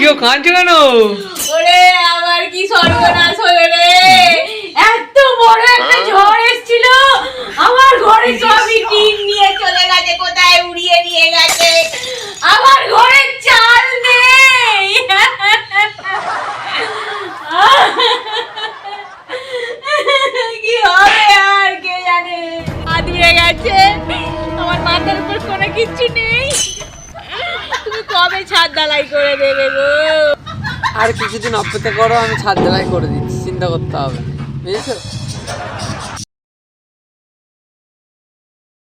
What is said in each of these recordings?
কেউ কাঁদছো কেন? ওরে আমার কি সর্বনাশ হলো রে? এত বড় একটা ঝড় এসেছিল। আমার ঘরে সবই টিন নিয়ে চলে গেছে কোথায় উড়িয়ে নিয়ে গেছে? আমার ঘরে তুমি ছাদ ঢালাই করে দেবে গো। আর কিছুদিন অপেক্ষা করো আমি ছাদ ঢালাই করে দিচ্ছি চিন্তা করতে হবে বুঝেছ?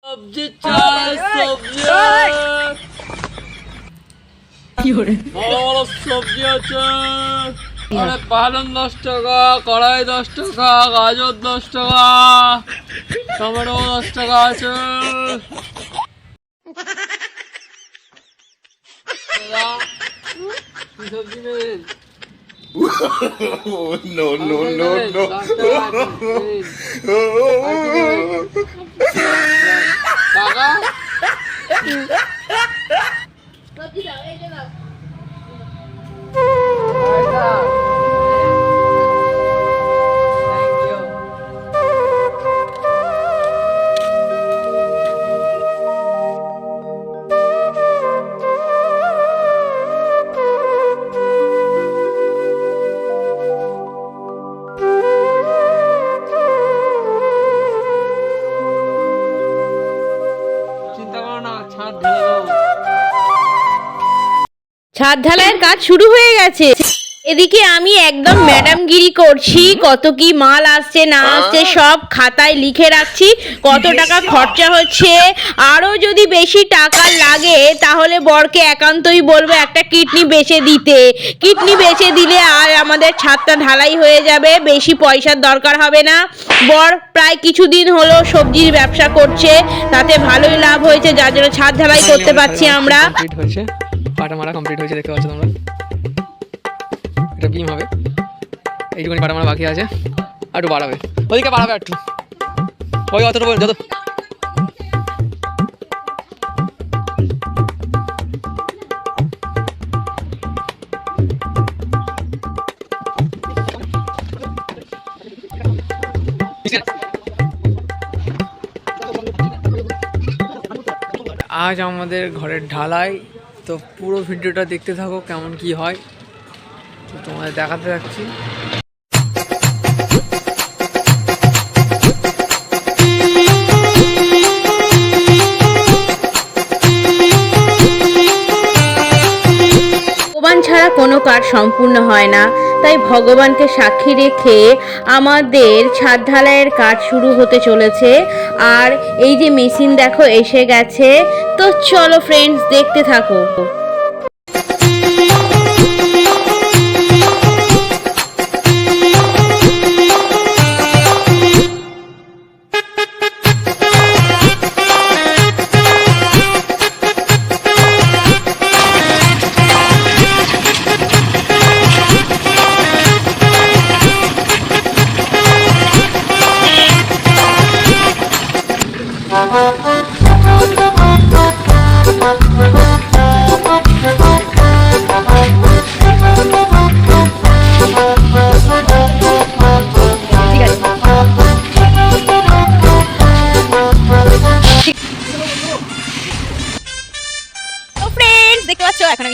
সবজি চাই সবজি কি করে ভালো ভালো সবজি আছে আরে পালং দশ টাকা কড়াই দশ টাকা গাজর দশ টাকা টমেটো দশ টাকা আছে Oh, no, no, no, no. টাকা Thank ছাদ ঢালাইয়ের কাজ শুরু হয়ে গেছে। এদিকে আমি একদম ম্যাডামগিরি করছি, কত কি মাল আসছে, না আসছে, সব খাতায় লিখে রাখছি, কত টাকা খরচা হচ্ছে। আরও যদি বেশি টাকা লাগে, তাহলে বরকে একান্তই বলব একটা কিডনি বেচে দিতে। কিডনি বেচে দিলে আর আমাদের ছাদটা ঢালাই হয়ে যাবে, বেশি পয়সার দরকার হবে না। বর প্রায় কিছুদিন হলো সবজির ব্যবসা করছে, তাতে ভালোই লাভ হয়েছে, যার জন্য ছাদ ঢালাই করতে পারছি আমরা। পাটা মারা কমপ্লিট হয়েছে, দেখতে পাচ্ছ তোমরা? এটা বিম হবে। এইটুকুনি পাটা মারা বাকি আছে। আর একটু বাড়াবে। ওদিকে বাড়াবে একটু। ওই অতটুকু যত। আজ আমাদের ঘরের ঢালাই তো পুরো ভিডিওটা দেখতে থাকো কেমন কি হয়। তো তোমাদের দেখাতে ভগবান ছাড়া কোনো কাজ সম্পূর্ণ হয় না। তাই ভগবানকে সাক্ষী রেখে আমাদের ছাদ ঢালাইয়ের কাজ শুরু হতে চলেছে। আর এই যে মেশিন দেখো, এসে গেছে। তো চলো ফ্রেন্ডস দেখতে থাকো।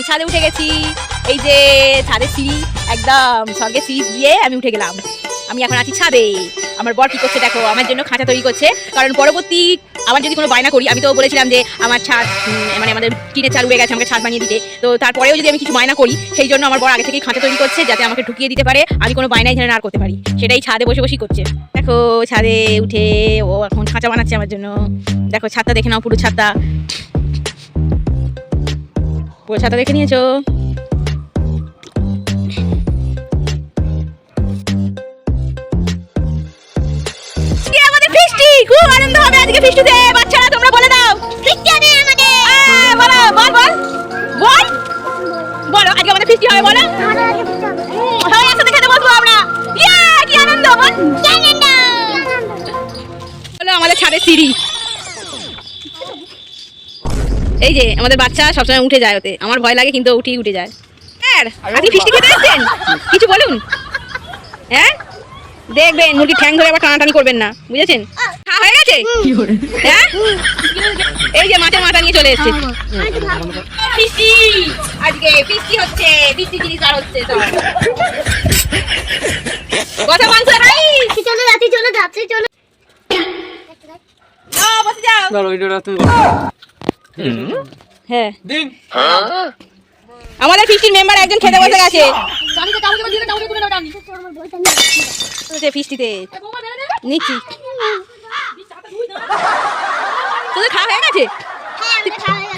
ছাদে উঠে গেছি। এই যে ছাদে সিঁড়ি, একদম স্বর্গের সিঁড়ি দিয়ে আমি উঠে গেলাম। আমি এখন আছি ছাদে। আমার বর কি করছে দেখো, আমার জন্য খাঁচা তৈরি করছে। কারণ পরবর্তী আমার যদি কোনো বায়না করি, আমি তো বলেছিলাম যে আমার ছাদ মানে আমাদের টিনের চাল উড়ে গেছে, আমাকে ছাদ বানিয়ে দিতে। তো তারপরেও যদি আমি কিছু বায়না করি, সেই জন্য আমার বর আগে থেকেই খাঁচা তৈরি করছে, যাতে আমাকে ঢুকিয়ে দিতে পারে। আমি কোনো বায়নাই যেন না করতে পারি। সেটাই ছাদে বসে বসেই করছে। দেখো, ছাদে উঠে ও এখন খাঁচা বানাচ্ছে আমার জন্য। দেখো, ছাদটা দেখে নাও পুরো ছাদটা। পুরো ছাতা দেখে নিয়েছো? খুব আনন্দ হবে আজকে ফিস্টিতে। বাচ্চারা তোমরা বলে দাও। আমাদের। বলো বল বল। বল। বলো আজকে আমাদের ফিস্টি হবে বলো। সবাই একসাথে খেতে বসবো আমরা। কি আনন্দ? বল আমাদের ছাদের সিঁড়ি। এই যে আমাদের বাচ্চা সবসময় উঠে যায় ওতে। আমার ভয় লাগে কিন্তু উঠেই উঠে যায়। স্যার আপনি ফিস্টি খেতে এসেছেন? কিছু বলুন। হ্যাঁ? দেখবেন মুরগি ঠ্যাং ধরে আবার টানাটানি করবেন না। বুঝেছেন? খাওয়া হয়ে গেছে? হ্যাঁ? এই যে মাছের মাথা নিয়ে চলে এসেছে। ফিস্টি আজকে ফিস্টি হচ্ছে ফিস্টি জিনিস আর হচ্ছে কথা মাংস রাইস চলো যাচ্ছি চলো যাচ্ছি চলো নাও, বসে যাও। ধরো ভিডিওটা তুমি হ্যাঁ। আমাদের ফিস্টির মেম্বার একজন খেতে বসে গেছে। ফিস্টিতে। নিচ্ছি তোদের খাওয়া হয়ে গেছে?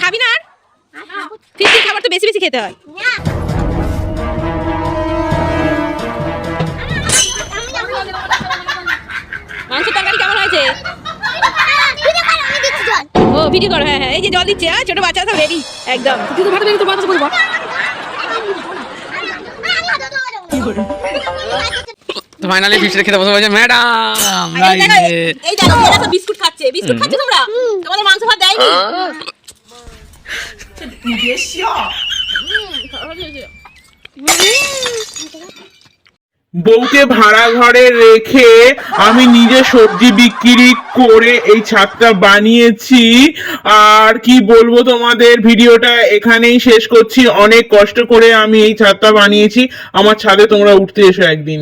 খাবি না আর? ফিস্টির খাবার তো বেশি বেশি খেতে হয়। মাংস তরকারি কেমন হয়েছে? ভিডিও করো হ্যাঁ হ্যাঁ এই যে জল দিচ্ছে হ্যাঁ ছোট বাচ্চা সব রেডি একদম। তুই তো ভাত বেরিয়ে তো মাথা বলব। তো ফাইনালি ফিস্টে খেতে বসে বলছে ম্যাডাম এই দেখো, এরা সব বিস্কুট খাচ্ছে বিস্কুট খাচ্ছে তোমরা? তোমাদের মাংস ভাত দেয়নি? বউকে ভাড়া ঘরে রেখে আমি নিজে সবজি বিক্রি করে এই ছাদটা বানিয়েছি। আর কি বলব তোমাদের, ভিডিওটা এখানেই শেষ করছি। অনেক কষ্ট করে আমি এই ছাদটা বানিয়েছি। আমার ছাদে তোমরা উঠতে এসো একদিন।